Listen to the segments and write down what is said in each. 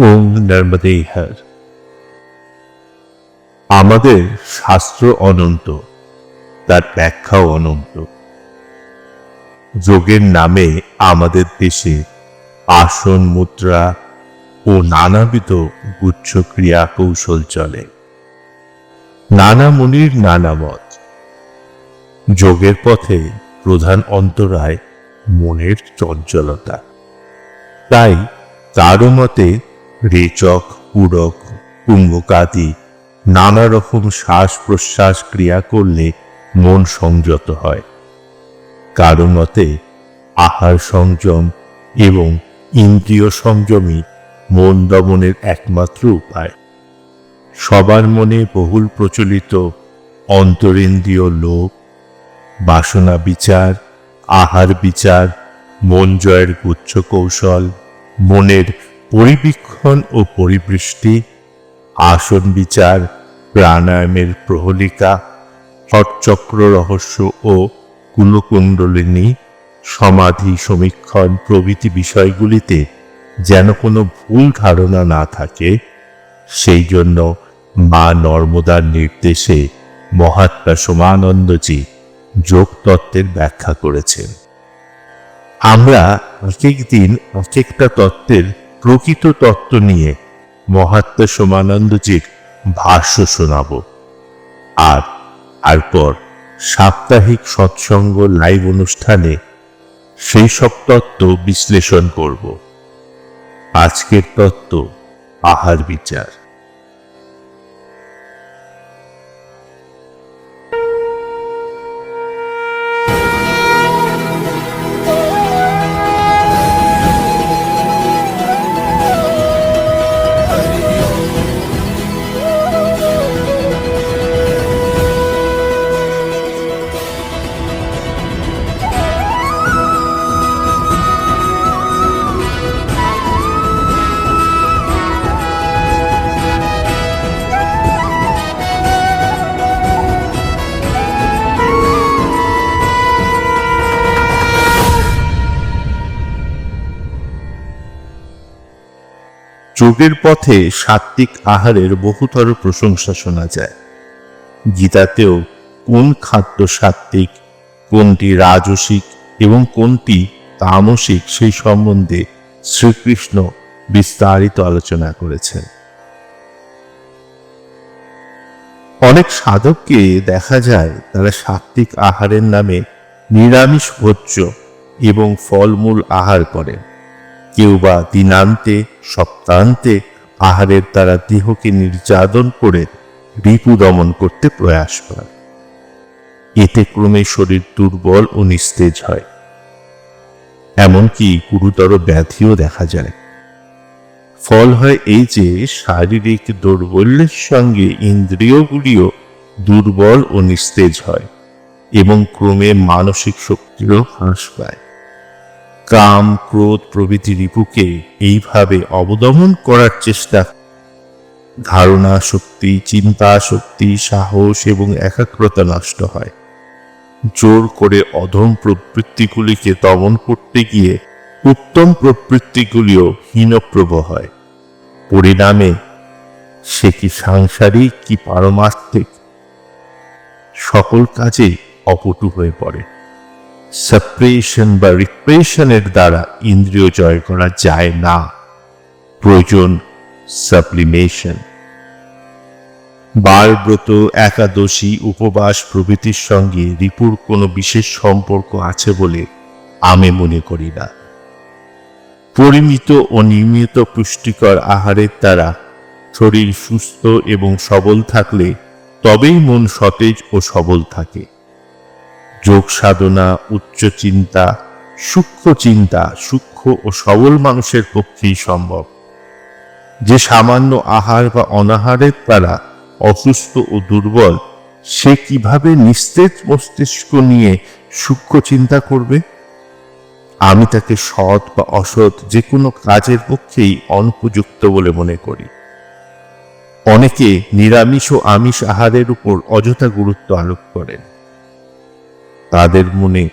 ওম নর্মদে হর। আমাদের শাস্ত্র অনন্ত, তার ব্যাখ্যাও অনন্ত। যোগের নামে আমাদের দেশে আসন, মুদ্রা ও নানাবিধ গুচ্ছ ক্রিয়া কৌশল চলে। নানা মুনির, নানা মত। যোগের পথে প্রধান অন্তরায় মনের চঞ্চলতা। তাই তারও মতে রেচক, পূরক কুম্ভকাদি নানা রকম শ্বাস প্রশ্বাস ক্রিয়া করলে মন সংযত হয়। কারও মতে আহার সংযম এবং ইন্দ্রিয় সংযমই মন দমনের একমাত্র উপায়। সবার মনে বহুল প্রচলিত অন্তরেন্দ্রিয় লোভ, বাসনা বিচার, আহার বিচার, মন জয়ের গুচ্ছ কৌশল, মনের পরিবীক্ষণ ও পরিবৃষ্টি, আসন বিচার, প্রাণায়ামের প্রহলিকা, হটচক্র রহস্য ও কুলকুণ্ডলিনী সমাধি, সমীক্ষণ প্রভৃতি বিষয়গুলিতে যেন কোনো ভুল ধারণা না থাকে, সেই জন্য মা নর্মদার নির্দেশে মহাত্মা সোমানন্দজি যোগ তত্ত্বের ব্যাখ্যা করেছেন। আমরা এক এক দিন এক একটা তত্ত্বের প্রকৃত তত্ত্ব নিয়ে মহাত্মা সোমানন্দজির ভাষ্য শোনাব। আর তারপর সাপ্তাহিক সৎসঙ্গ লাইভ অনুষ্ঠানে সেই সব তত্ত্ব বিশ্লেষণ করব। আজকের তত্ত্ব আহার বিচার। যোগের পথে সাত্বিক আহারের বহুতর প্রশংসা শোনা যায়। গীতাতেও কোন খাদ্য সাত্বিক কোনটি রাজসিক এবং কোনটি তামসিক সেই সম্বন্ধে শ্রীকৃষ্ণ বিস্তারিত আলোচনা করেছেন। অনেক সাধককে দেখা যায় তারা সাত্বিক আহারের নামে নিরামিষ ভোজ্য এবং ফলমূল আহার করেন। কেউ বা দিনান্তে সপ্তাহান্তে আহারের দ্বারা দেহকে নির্যাতন করে রিপু দমন করতে প্রয়াস করে এতে ক্রমে শরীর দুর্বল ও নিস্তেজ হয়। এমনকি গুরুতর ব্যাধিও দেখা যায়। ফল হয় এই যে শারীরিক দৌর্বল্যের সঙ্গে ইন্দ্রিয়গুলিও দুর্বল ও নিস্তেজ হয় এবং ক্রমে মানসিক শক্তিরও হ্রাস পায়। কাম, ক্রোধ প্রভৃতি রিপুকে এইভাবে অবদমন করার চেষ্টা। ধারণা, শক্তি, চিন্তা, শক্তি, সাহস এবং একাগ্রতা নষ্ট হয়। জোর করে অধম প্রবৃত্তিগুলিকে দমন করতে গিয়ে উত্তম প্রবৃত্তিগুলিও হীনপ্রভ হয়। পরিণামে, সে কি সাংসারিক কি পারমার্থিক? সকল কাজে অপটু হয়ে পড়ে। সাপ্রেশন বা রিপ্রেশনের দ্বারা ইন্দ্রিয় জয় করা যায় না। প্রয়োজন সাপ্লিমেশন বারব্রত একাদশী, উপবাস প্রভৃতির সঙ্গে রিপুর কোনো বিশেষ সম্পর্ক আছে বলে আমি মনে করি না। পরিমিত ও নিয়মিত পুষ্টিকর আহারের দ্বারা শরীর সুস্থ এবং সবল থাকলে তবেই মন সতেজ ও সবল থাকে। যোগ সাধনা উচ্চ চিন্তা, সূক্ষ্ম চিন্তা, সূক্ষ্ম ও সবল মানুষের পক্ষেই সম্ভব। যে সামান্য আহার বা অনাহারের দ্বারা অসুস্থ ও দুর্বল, সে কীভাবে নিস্তেজ মস্তিষ্ক নিয়ে সূক্ষ্ম চিন্তা করবে? আমি তাকে সৎ বা অসৎ যে কোনো কাজের পক্ষেই অনুপযুক্ত বলে মনে করি। অনেকে নিরামিষ ও আমিষ আহারের উপর অযথা গুরুত্ব আরোপ করেন। তাদের মনে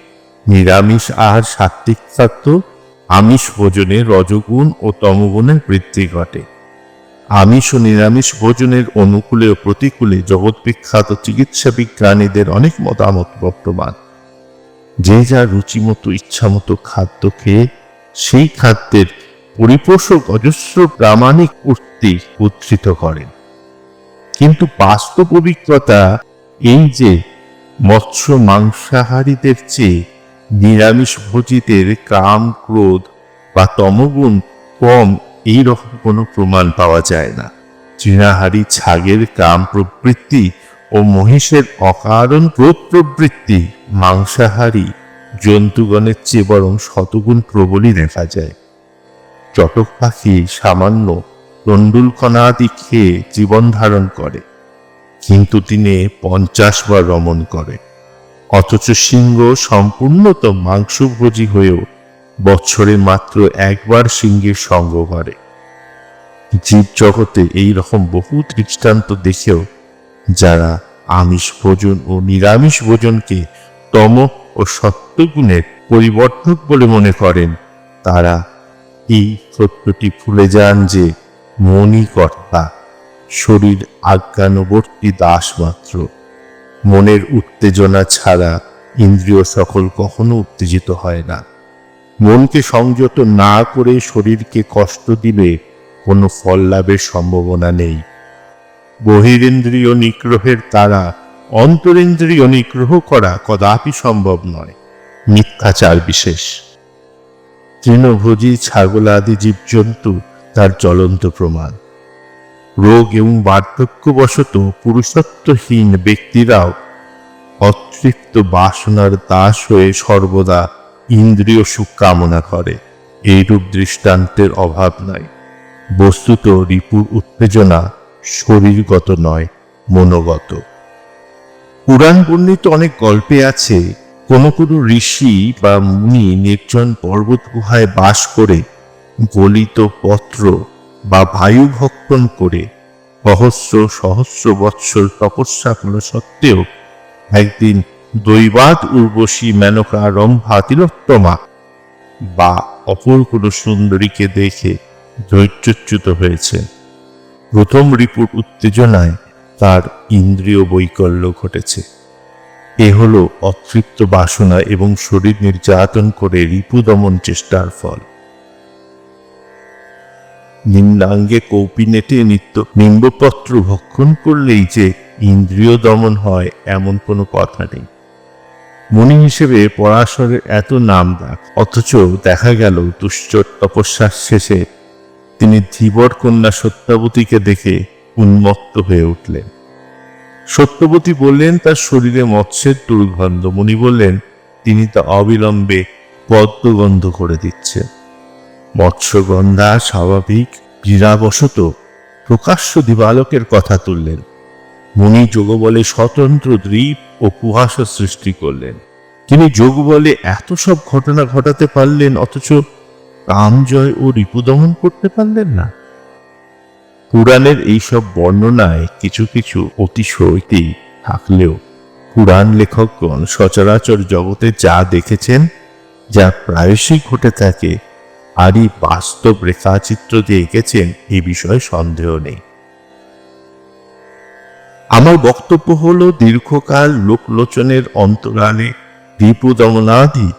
নিরামিষ আহার সাত্বিক থাকত আমিষ ভোজনে রজগুণ ও তমগুণের বৃদ্ধি ঘটে। আমিষ ও নিরামিষ ভোজনের অনুকূলে ও প্রতিকূলে জগৎ বিখ্যাত চিকিৎসা বিজ্ঞানীদের অনেক মতামত বর্তমান। যে যার রুচিমতো, ইচ্ছামতো খাদ্য খেয়ে সেই খাদ্যের পরিপোষক অজস্র প্রামাণিক উক্তি উদ্ধৃত করেন। কিন্তু বাস্তব অভিজ্ঞতা এই যে মৎস্য মাংসাহারীদের চেয়ে নিরামিষ ভোজিদের কাম ক্রোধ বা তমগুণ কম এই রকম কোনো প্রমাণ পাওয়া যায় না। তৃণাহারী ছাগের কাম প্রবৃত্তি ও মহিষের অকারণ ক্রোধ প্রবৃত্তি মাংসাহারী জন্তুগণের চেয়ে বরং শতগুণ প্রবলই দেখা যায়। চটক পাখি সামান্য তন্ডুলকণাদি খেয়ে জীবন ধারণ করে। কিন্তু দিনে পঞ্চাশ বার রমণ করে। অথচ সিংহ সম্পূর্ণত মাংসভোজী হয়েও বছরে মাত্র একবার সিংহের সঙ্গ করে জীব জগতে এই রকম বহু দৃষ্টান্ত দেখেও যারা আমিষ ভোজন ও নিরামিষ ভোজনকে তম ও সত্যগুণের পরিবর্তক বলে মনে করেন, তারা এই সত্যটি ভুলে যান যে মনই কর্তা শরীর আজ্ঞানুবর্তী দাস মাত্র। মনের উত্তেজনা ছাড়া ইন্দ্রিয় সকল কখনো উত্তেজিত হয় না। মনকে সংযত না করে শরীরকে কষ্ট দিলে কোনো ফল লাভের সম্ভাবনা নেই। বহিরেন্দ্রিয় নিগ্রহের দ্বারা অন্তরেন্দ্রিয় নিগ্রহ করা কদাপি সম্ভব নয়। মিথ্যাচার বিশেষ। তৃণভোজী ছাগল আদি জীবজন্তু তার জ্বলন্ত প্রমাণ। রোগ এবং বার্ধক্যবশত পুরুষত্বহীন ব্যক্তিরাও অতৃপ্ত বাসনার দাস হয়ে সর্বদা ইন্দ্রিয় সুখ কামনা করে। এইরূপ দৃষ্টান্তের অভাব নাই। বস্তুত রিপুর উত্তেজনা শরীরগত নয়, মনোগত। পুরাণ বর্ণিত অনেক গল্পে আছে, কোনো কোনো ঋষি বা মুনি নির্জন পর্বত গুহায় বাস করে গলিত পত্র বা বায়ু ভক্ষণ করে সহস্র সহস্র বৎসর তপস্যা করা সত্ত্বেও একদিন দৈবাত উর্বশী মেনকা রম্ভা তিলোত্তমা বা অপর কোনো সুন্দরীকে দেখে ধৈর্যচ্যুত হয়েছে। প্রথম রিপুর উত্তেজনায় তার ইন্দ্রিয় বৈকল্য ঘটেছে। এ হলো অতৃপ্ত বাসনা এবং শরীর নির্যাতন করে রিপু দমন চেষ্টার ফল। নিম্নাঙ্গে কৌপিনেটে নিত্য নিম্বপত্র ভক্ষণ করলেই যে ইন্দ্রিয় দমন হয়, এমন কোনো কথা নেই। মনি হিসেবে পরাশরের এত নাম ডাক, অথচ দেখা গেল দুশ্চর তপস্যার শেষে তিনি ধীবর কন্যা সত্যাবতীকে দেখে উন্মত্ত হয়ে উঠলেন। সত্যবতী বললেন, তার শরীরে মৎস্যের দুর্গন্ধ। মুনি বললেন, তিনি তা অবিলম্বে পদ্মগন্ধ করে দিচ্ছেন। মৎস্যগন্ধা স্বাভাবিক ক্রীড়াবশত প্রকাশ্য দিবালকের কথা তুললেন। মুনি যোগ বলে স্বতন্ত্র দ্বীপ ও কুয়াশা সৃষ্টি করলেন। তিনি যোগ বলে এত সব ঘটনা ঘটাতে পারলেন, অথচ কামজয় ও রিপুদমন করতে পারলেন না। পুরাণের এইসব বর্ণনায় কিছু কিছু অতিশয়তি থাকলেও পুরাণ লেখকগণ সচরাচর জগতে যা দেখেছেন, যা প্রায়শই ঘটে থাকে আরই বাস্তব রেখাচিত্র দিয়ে এঁকেছেন, এ বিষয়ে সন্দেহ নেই। আমার বক্তব্য হলো, দীর্ঘকাল লোকলোচনের অন্তরালে দীপদমনাদি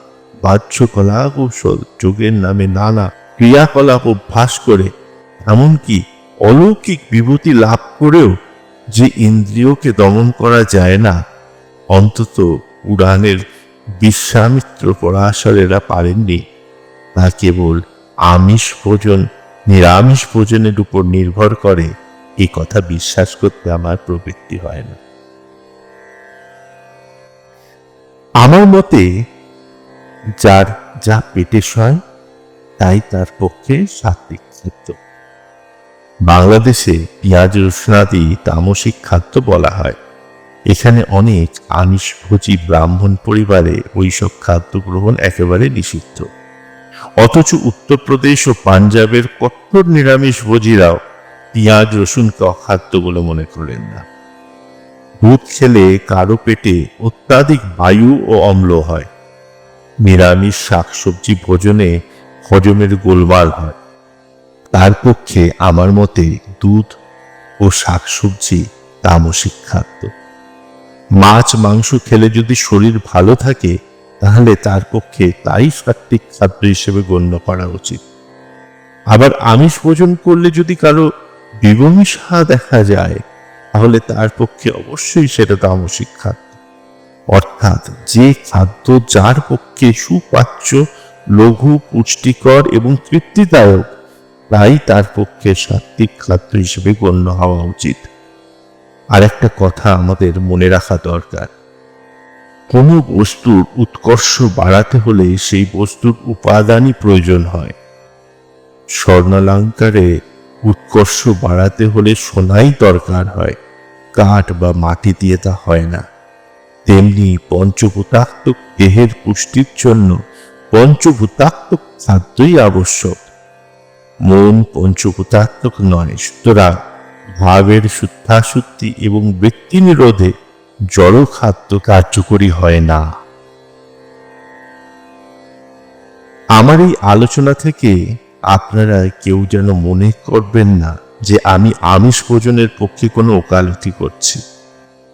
বাহ্যকলা কৌশল যোগের নামে নানা ক্রিয়াকলাপ অভ্যাস করে, এমনকি অলৌকিক বিভূতি লাভ করেও যে ইন্দ্রিয়কে দমন করা যায় না, অন্তত উড়ানের বিশ্বামিত্র পরাশরেরা পারেননি। তা কেবল আমিষ ভোজন, নিরামিষ ভোজনের উপর নির্ভর করে। এই কথা বিশ্বাস করতে আমার প্রবৃত্তি হয় না। আমার মতে, যার যা পেটে সয়, তাই তার পক্ষে সাত্বিক খাদ্য। বাংলাদেশে পেঁয়াজ রসুনাদি তামসিক খাদ্য বলা হয়। এখানে অনেক আমিষভোজী ব্রাহ্মণ পরিবারে ওইসব খাদ্য গ্রহণ একেবারে নিষিদ্ধ। উত্তরপ্রদেশ ও পাঞ্জাবের কঠোর নিরামিষ ভোজীরাও পেঁয়াজ রসুনকে অখাদ্য বলে মনে করলেন না। দুধ খেলে কারও পেটে অত্যাধিক বায়ু ও অম্ল হয়। নিরামিষ শাকসবজি ভোজনে হজমের গোলমাল হয়। তার পক্ষে আমার মতে দুধ ও শাকসবজি তামসিক খাদ্য। মাছ, মাংস খেলে যদি শরীর ভালো থাকে তাহলে তার পক্ষে তাই সাত্বিক খাদ্য হিসেবে গণ্য করা উচিত। আবার আমিষ ভোজন করলে যদি কারও বিবমিষা দেখা যায়, তাহলে তার পক্ষে অবশ্যই সেটা তামসিক খাদ্য অর্থাৎ যে খাদ্য যার পক্ষে সুপাচ্য, লঘু, পুষ্টিকর এবং তৃপ্তিদায়ক, তাই তার পক্ষে সাত্বিক খাদ্য হিসেবে গণ্য হওয়া উচিত। আর একটা কথা আমাদের মনে রাখা দরকার। কোনো বস্তুর উৎকর্ষ বাড়াতে হলে সেই বস্তুর উপাদানই প্রয়োজন হয়। স্বর্ণালঙ্কারে উৎকর্ষ বাড়াতে হলে সোনাই দরকার হয়, কাঠ বা মাটি দিয়ে তা হয় না। তেমনি পঞ্চভূতাত্মক দেহের পুষ্টির জন্য পঞ্চভূতাত্মক খাদ্যই আবশ্যক। মন পঞ্চভূতাত্মক নয়, সুতরাং ভাবের শুদ্ধাশুদ্ধি এবং বৃত্তি নিরোধে জড় খাদ্য কার্যকরী হয় না। আমার এই আলোচনা থেকে আপনারা কেউ যেন মনে করবেন না যে আমি আমিষ ভোজনের পক্ষে কোনো ওকালতি করছি।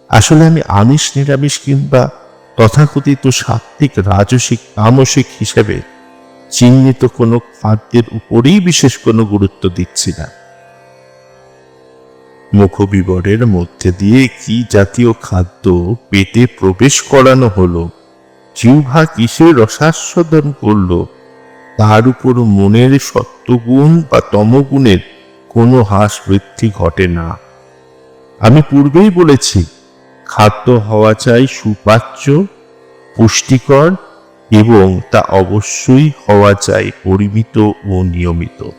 আসলে আমি আমিষ, নিরামিষ কিংবা তথাকথিত সাত্বিক রাজসিক, তামসিক হিসেবে চিহ্নিত কোনো খাদ্যের উপরেই বিশেষ কোনো গুরুত্ব দিচ্ছি না। মুখবিবরের মধ্যে দিয়ে কি জাতীয় খাদ্য পেটে প্রবেশ করানো হলো? জিহ্বা কিসের রসাস্বাদন করল? তার উপর মনের সত্যগুণ বা তমগুণের কোনো হ্রাস বৃদ্ধি ঘটে না। আমি পূর্বেই বলেছি, খাদ্য হওয়া চাই সুপাচ্য, পুষ্টিকর এবং তা অবশ্যই হওয়া চাই পরিমিত ও নিয়মিত।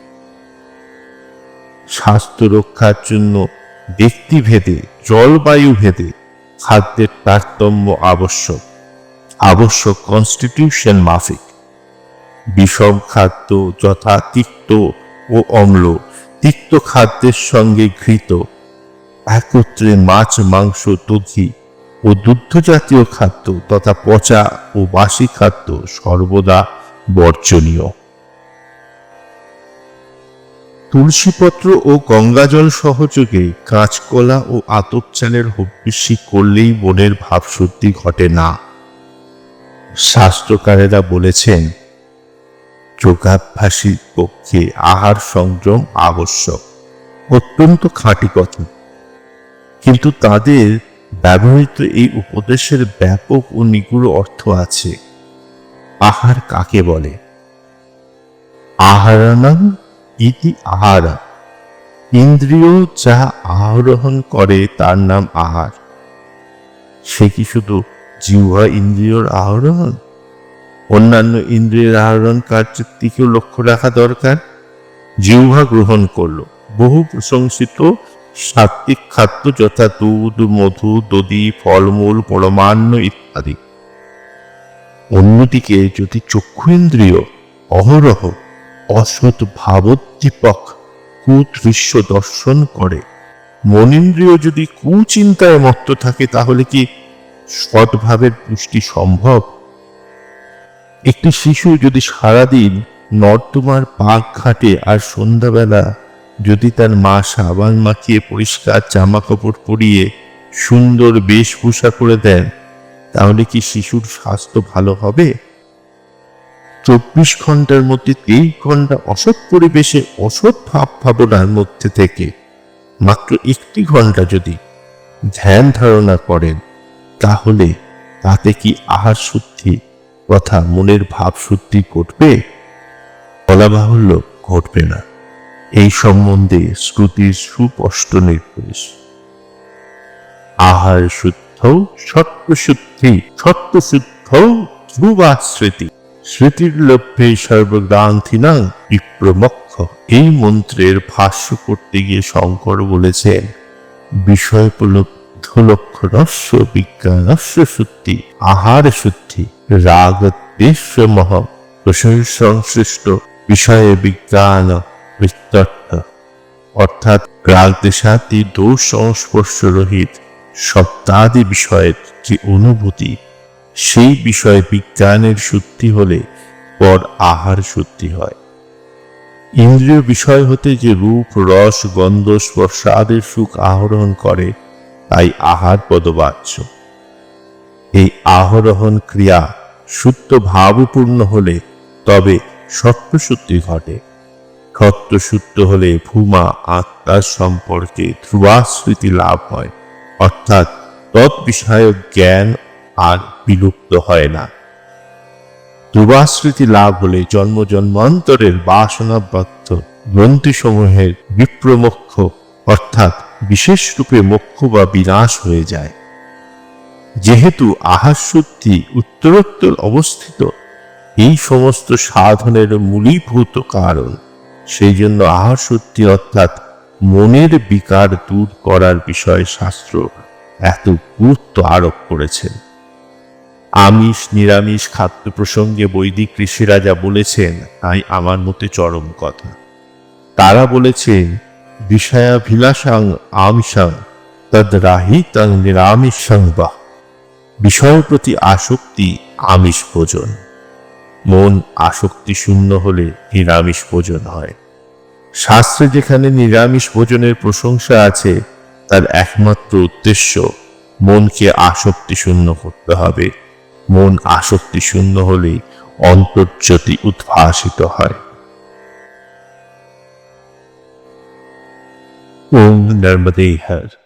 স্বাস্থ্য রক্ষার জন্য ব্যক্তিভেদে জলবায়ু ভেদে খাদ্যের তারতম্য আবশ্যক। আবশ্যক কনস্টিটিউশন মাফিক। বিষম খাদ্য যথা তিক্ত ও অম্ল, তিক্ত খাদ্যের সঙ্গে ঘৃত। একত্রে মাছ, মাংস, দধি ও দুগ্ধ জাতীয় খাদ্য তথা পচা ও বাসি খাদ্য সর্বদা বর্জনীয়। তুলসীপত্র ও গঙ্গাজল সহযোগে কাঁচকলা ও আতপ চালের হব্বিসি করলেই মনের ভাবশুদ্ধি ঘটে না। শাস্ত্রকারেরা বলেছেন, যোগাভ্যাসীর পক্ষে আহার সংযম আবশ্যক, অত্যন্ত খাঁটি কথা। কিন্তু তাদের ব্যবহৃত এই উপদেশের ব্যাপক ও নিগুড় অর্থ আছে। আহার কাকে বলে? আহারানাম ইতি আহারা। ইন্দ্রিয় যা আহরোহণ করে, তার নাম আহার। সে কি শুধু জিহ্বা ইন্দ্রিয়র আহরণ? অন্যান্য ইন্দ্রিয়ের আহরণ কার্যের দিকেও লক্ষ্য রাখা দরকার। জিহ্বা গ্রহণ করল। বহু প্রশংসিত সাত্বিক খাদ্য যথা দুধ, মধু, দধি, ফলমূল, পরমান্ন ইত্যাদি। অন্যদিকে যদি চক্ষু ইন্দ্রিয় অহরহ অসৎ ভাবোদ্দীপক কুদৃশ্য দর্শন করে। মনীন্দ্রিয় যদি কুচিন্তায় মত্ত থাকে, তাহলে কি সৎভাবের পুষ্টি সম্ভব? একটি শিশু যদি সারাদিন নর্দমার পাক ঘাটে আর সন্ধ্যাবেলা যদি তার মা সাবান মাখিয়ে পরিষ্কার জামা কাপড় পরিয়ে সুন্দর বেশভূষা করে দেন, তাহলে কি শিশুর স্বাস্থ্য ভালো হবে? চব্বিশ ঘণ্টার মধ্যে তেইশ ঘণ্টা অসৎ পরিবেশে অসৎ ভাব ভাবনার মধ্যে থেকে মাত্র একটি ঘণ্টা যদি ধ্যান ধারণা করেন, তাহলে তাতে কি আহার শুদ্ধি তথা মনের ভাব শুদ্ধি ঘটবে? বলা বাহুল্য ঘটবে না। এই সম্বন্ধে শ্রুতির সুস্পষ্ট নির্দেশ। আহার শুদ্ধ সত্যশুদ্ধি সত্যশুদ্ধ ধ্রুবা স্মৃতি স্মৃতির লভ্যে সর্বগ্রান্থিনাং বিপ্রমক্ষ। এই মন্ত্রের ভাষ্য করতে গিয়ে শঙ্কর বলেছেন বিষয়োপলব্ধ লক্ষ্য রস্য বিজ্ঞানস্য শুদ্ধি আহার শুদ্ধি রাগ দেশমহ সংশ্লিষ্ট বিষয়ে বিজ্ঞান বিস্তর্থ অর্থাৎ রাগ দেশাতি দোষ সংস্পর্শ রহিত সপ্তাদি বিষয়ের যে অনুভূতি সেই বিষয়ে বিজ্ঞানের সত্যি হলে পর আহার সত্যি হয়। ইন্দ্রিয় বিষয় হতে যে রূপ, রস, গন্ধ স্পর্শাদের সুখ আহরণ করে, তাই আহার পদবাচ্য। এই আহরোহণ ক্রিয়া শুদ্ধ ভাবপূর্ণ হলে তবে সত্যশুদ্ধি ঘটে। সত্যশুদ্ধ হলে ভূমা আত্মার সম্পর্কে ধ্রুবাস্মৃতি লাভ হয়। অর্থাৎ তৎবিষয়ক জ্ঞান আর বিলুপ্ত হয় না। ধ্রুবাস্মৃতি লাভ হলে জন্ম জন্মান্তরের বাসনাবদ্ধ গ্রন্থিসমূহের বিপ্রমোক্ষ, অর্থাৎ বিশেষ রূপে মোক্ষ বা বিনাশ হয়ে যায়। যেহেতু আহার শুদ্ধি উত্তরোত্তর অবস্থিত, এই সমস্ত সাধনের মূলীভূত কারণ। সেই জন্য আহার শুদ্ধি অর্থাৎ মনের বিকার দূর করার বিষয়ে শাস্ত্র এত গুরুত্ব আরোপ করেছেন। আমিষ, নিরামিষ খাদ্য প্রসঙ্গে বৈদিক ঋষিরা যা বলেছেন, তাই আমার মতে চরম কথা। তারা বলেছেন, বিষয়াভিলাষাং আমিষাং তদ রাহিতাং নিরামিষাং বা। বিষয়ের প্রতি আসক্তি আমিষ ভোজন। মন আসক্তি শূন্য হলে নিরামিষ ভোজন হয়। শাস্ত্রে যেখানে নিরামিষ ভোজনের প্রশংসা আছে, তার একমাত্র উদ্দেশ্য মনকে আসক্তি শূন্য করতে হবে। মন আসক্তি শূন্য হলেই অন্তর্জ্যোতি উদ্ভাসিত হয়। ওম নর্মদে হর।